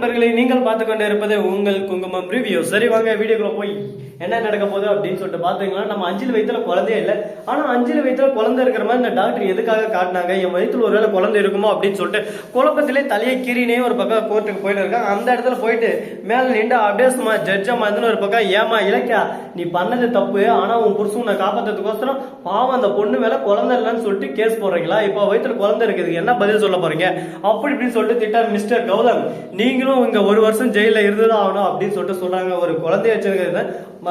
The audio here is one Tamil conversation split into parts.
நண்பர்களை நீங்கள் பார்த்து கொண்டு இருப்பது உங்கள் குங்குமம் ரிவ்யூ. சரி வாங்க வீடியோக்குள்ள போய் என்ன நடக்க போகுது அப்படின்னு சொல்லிட்டு பார்த்தீங்கன்னா நம்ம அஞ்சில் வயிற்றுல குழந்தையே இல்லை. ஆனால் அஞ்சில் வயிற்றுல குழந்தை இருக்கிற மாதிரி இந்த டாக்டர் எதுக்காக காட்டினாங்க? என் வயிற்றுல ஒருவேளை குழந்தை இருக்குமோ அப்படின்னு சொல்லிட்டு குழப்பத்திலே தலையை கீறினே ஒரு பக்கம் கோர்ட்டுக்கு போயிட்டு இருக்காங்க அந்த இடத்துல போயிட்டு மேலே நின்று அப்படியே சும்மா ஜட்ஜா மாதிரி ஒரு பக்கம் ஏமா இலக்கியா நீ பண்ணது தப்பு ஆனால் உன் புருஷன் உன்னை காப்பாற்றுறதுக்கோசரம் பாவம் அந்த பொண்ணு மேலே குழந்தை இல்லைன்னு சொல்லிட்டு கேஸ் போடுறீங்களா? இப்போ வயிற்றுல குழந்தை இருக்குது என்ன பதில் சொல்ல போறீங்க? அப்படி இப்படின்னு சொல்லிட்டு திட்டார் மிஸ்டர் கௌதம். நீங்களும் இங்கே ஒரு வருஷம் ஜெயிலில் இருந்துதான் ஆகணும் அப்படின்னு சொல்லிட்டு சொல்கிறாங்க ஒரு குழந்தைய வச்சிருக்கிறது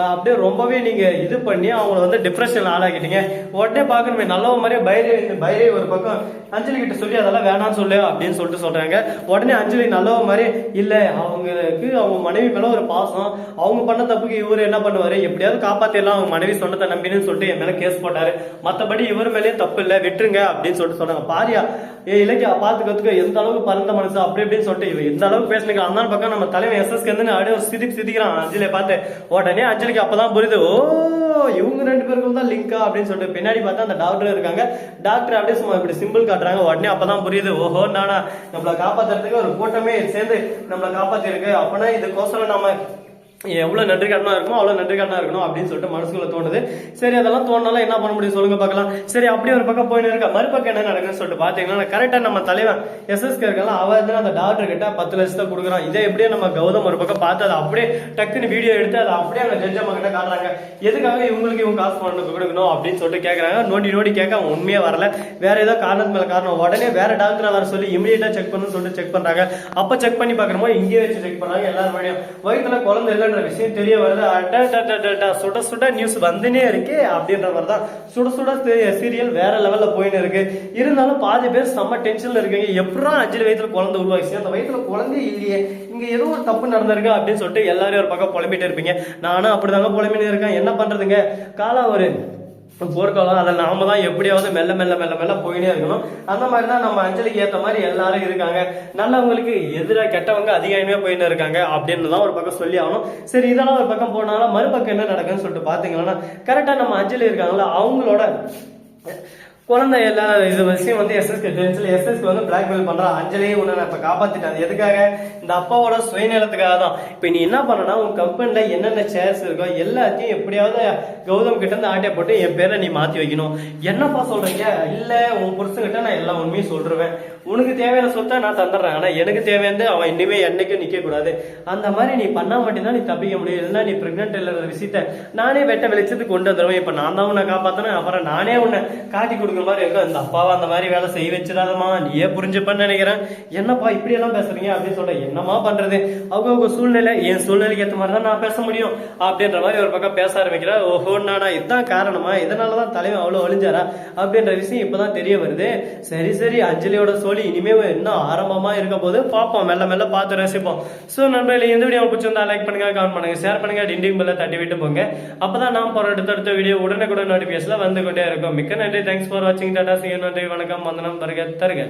அப்படியே ரொம்பவே நீங்க இது பண்ணி அவங்கள வந்து டிப்ரெஷன் ஆளாக்கிட்டீங்க. உடனே பார்க்கணுமே நல்ல மாதிரியே பைரே பைரே ஒரு பக்கம் அஞ்சலி கிட்ட சொல்லி அதெல்லாம் வேணாம்னு சொல்லு அப்படின்னு சொல்லிட்டு சொல்றாங்க. உடனே அஞ்சலி நல்ல மாதிரி இல்ல அவங்களுக்கு அவங்க மனைவி மேல ஒரு பாசம். அவங்க பண்ண தப்புக்கு இவரு என்ன பண்ணுவாரு? எப்படியாவது காப்பாத்திடலாம் அவங்க மனைவி சொன்னதை நம்பினு சொல்லிட்டு என் மேல கேஸ் போட்டாரு. மத்தபடி இவர் மேலேயும் தப்பு இல்ல விட்டுருங்க அப்படின்னு சொல்லிட்டு சொன்னாங்க. பாரியா ஏ இலக்கியா பார்த்து கத்துக்க எந்த அளவுக்கு பறந்த மனசு? அப்படி இப்படின்னு சொல்லிட்டு இவ எந்த அளவுக்கு பேசுனீங்க அந்த பக்கம் நம்ம தலைவன் எஸ்எஸ்க்கு கேந்து அப்படியே ஒரு சிதிக்கு சிதிக்கிறான் அஞ்சலியை பார்த்து. உடனே அஞ்சலிக்கு அப்பதான் புரியுது ஓ இவங்க ரெண்டு பேருக்கும் தான் லிங்கா அப்படின்னு சொல்லிட்டு பின்னாடி பார்த்தா அந்த டாக்டர் இருக்காங்க. டாக்டர் அப்படியே சும்மா இப்படி சிம்பிள் காட்டுறாங்க. உடனே அப்பதான் புரியுது ஓஹோ நானா நம்மளை காப்பாத்துறதுக்கு ஒரு கூட்டமே சேர்ந்து நம்மளை காப்பாத்திருக்கு அப்படின்னா அப்பனா இதுக்கோசரம் நம்ம எவ்வளோ நன்றி கடனா அவ்வளோ அவ்வளவு நன்றி இருக்கணும் அப்படின்னு சொல்லிட்டு மனசுக்குள்ள தோணுது. சரி அதெல்லாம் தோணாலும் என்ன பண்ண முடியும் சொல்லுங்க பார்க்கலாம். சரி அப்படியே ஒரு பக்கம் போயின்னு இருக்க? மறுபக்கம் என்ன நடக்குதுன்னு சொல்லிட்டு பார்த்தீங்கன்னா கரெக்டாக நம்ம தலைவன் எஸ்எஸ்கே இருக்கலாம் அவர் அந்த டாக்டர் கிட்ட பத்து லட்சத்தை கொடுக்குறான். இதே எப்படியே நம்ம கௌதம் ஒரு பக்கம் பார்த்து அதை அப்படியே டக்குன்னு வீடியோ எடுத்து அதை அப்படியே அந்த ஜட்ஜ் அம்மா கிட்ட காட்டுறாங்க. எதுக்காக இவங்களுக்கு இவங்க காசு பண்ண கொடுக்கணும் அப்படின்னு சொல்லிட்டு கேட்குறாங்க நோண்டி நோண்டி கேட்க உண்மையே வரல. வேற ஏதோ காரணத்து மேலே காரணம். உடனே வேற டாக்டரை வர சொல்லி இமீடியட்டாக செக் பண்ணணும்னு சொல்லிட்டு செக் பண்ணுறாங்க அப்போ செக் பண்ணி பார்க்குறோமோ இங்கேயே வச்சு செக் பண்ணாங்க எல்லாரும் வழியும் வயிற்றுல குழந்தை இருக்குன்ற விஷயம் தெரிய வருது. அடடடடடா, சுட சுட நியூஸ் வந்துனே இருக்கு அப்படின்ற மாதிரி தான் சுட சுட சீரியல் வேற லெவல்ல போயின்னு இருக்கு. இருந்தாலும் பாதி பேர் செம்ம டென்ஷன்ல இருக்கீங்க. எப்படா அஞ்சு வயசுல குழந்தை உருவாச்சு அந்த வயசுல குழந்தை இல்லையே. இங்க ஏதோ ஒரு தப்பு நடந்திருக்கு அப்படின்னு சொல்லிட்டு எல்லாரும் ஒரு பக்கம் புலம்பிட்டு இருப்பீங்க. நானும் அப்படிதாங்க புலம்பிட்டு இருக்கேன். என்ன பண்றதுங்க? காலா ஒரு போர்க்காலம் அதை நாம தான் எப்படியாவது மெல்ல மெல்ல மெல்ல மெல்ல போயினே இருக்கணும். அந்த மாதிரி தான் நம்ம அஞ்சலிக்கு ஏற்ற மாதிரி எல்லாரும் இருக்காங்க. நல்லவங்களுக்கு எதிராக கெட்டவங்க அதிகாரமே போயின்னு இருக்காங்க அப்படின்னு தான் ஒரு பக்கம் சொல்லி ஆகணும். சரி இதெல்லாம் ஒரு பக்கம் போனாலும் மறுபக்கம் என்ன நடக்குன்னு சொல்லிட்டு பாத்தீங்கன்னா கரெக்டா நம்ம அஞ்சலி இருக்காங்களா அவங்களோட குழந்தை எல்லா இது விஷயம் வந்து எஸ்எஸ்கே தெரிஞ்சு எஸ்எஸ்க்கு வந்து பிளாக்மெயில் பண்ணுறான் அஞ்சலியை உன்னை நான் இப்ப காப்பாத்திட்டேன். எதுக்காக? இந்த அப்பாவோட சுயநலத்துக்காக தான். இப்ப நீ என்ன பண்ணனா உன் கம்பெனில என்னென்ன சேர்ஸ் இருக்கோ எல்லாத்தையும் எப்படியாவது கௌதம் கிட்ட இருந்து ஆட்டை போட்டு என் பேரை நீ மாத்தி வைக்கணும். என்னப்பா சொல்றீங்க? இல்ல உன் புருஷன்கிட்ட நான் எல்லா உண்மையும் சொல்றேன். உனக்கு தேவையான சொத்தை நான் தந்துடுறேன். ஆனா எனக்கு தேவையானது அவன் இனிமே என்னைக்கும் நிக்க கூடாது. அந்த மாதிரி நீ பண்ணா மட்டும்தான் நீ தப்பிக்க முடியும். இல்லைன்னா நீ பிரெக்னென்ட் இல்லாத விஷயத்த நானே வெட்ட வெளிச்சத்துக்கு கொண்டு வந்துடுவேன் இப்ப நான் தான் உன்னை காப்பாத்தினேன் அப்புறம் நானே உன்னை காட்டி கொடுக்குற மாதிரி இருக்கும் இந்த அப்பாவை அந்த மாதிரி வேலை செய்ய வச்சிடாதமா நீயே புரிஞ்சுப்பன்னு நினைக்கிறேன். என்னப்பா இப்படி எல்லாம் பேசுறீங்க அப்படின்னு சொல்ற என்னமா பண்றது? அவங்க அவங்க சூழ்நிலை என் சூழ்நிலைக்கு ஏற்ற மாதிரி தான் நான் பேச முடியும் அப்படின்ற மாதிரி ஒரு பக்கம் பேச ஆரம்பிக்கிறா. ஓஹோ நானா இதுதான் காரணமா? இதனாலதான் தலைவன் அவ்வளோ ஒளிஞ்சாரா அப்படின்ற விஷயம் இப்பதான் தெரிய வருது. சரி சரி அஞ்சலியோட சோழி இனிமே இன்னும் ஆரம்பமா இருக்க போது பார்ப்போம். மெல்ல மெல்ல பார்த்து ரசிப்போம். ஸோ நண்பர்களே இந்த வீடியோ பிடிச்சிருந்தா லைக் பண்ணுங்க கமெண்ட் பண்ணுங்க ஷேர் பண்ணுங்க டிண்டிங் பெல்ல தட்டி விட்டு போங்க. அப்பதான் நாம் போற அடுத்தடுத்த வீடியோ உடனுக்குடன் நோட்டிபிகேஷன்ல வந்து கொண்டே இருக்கும். மிக்க நன்றி. தேங்க்ஸ் ஃபார் வாட்சிங் டாடா சி நன்றி வணக்கம் வந்தனம் வருக தருக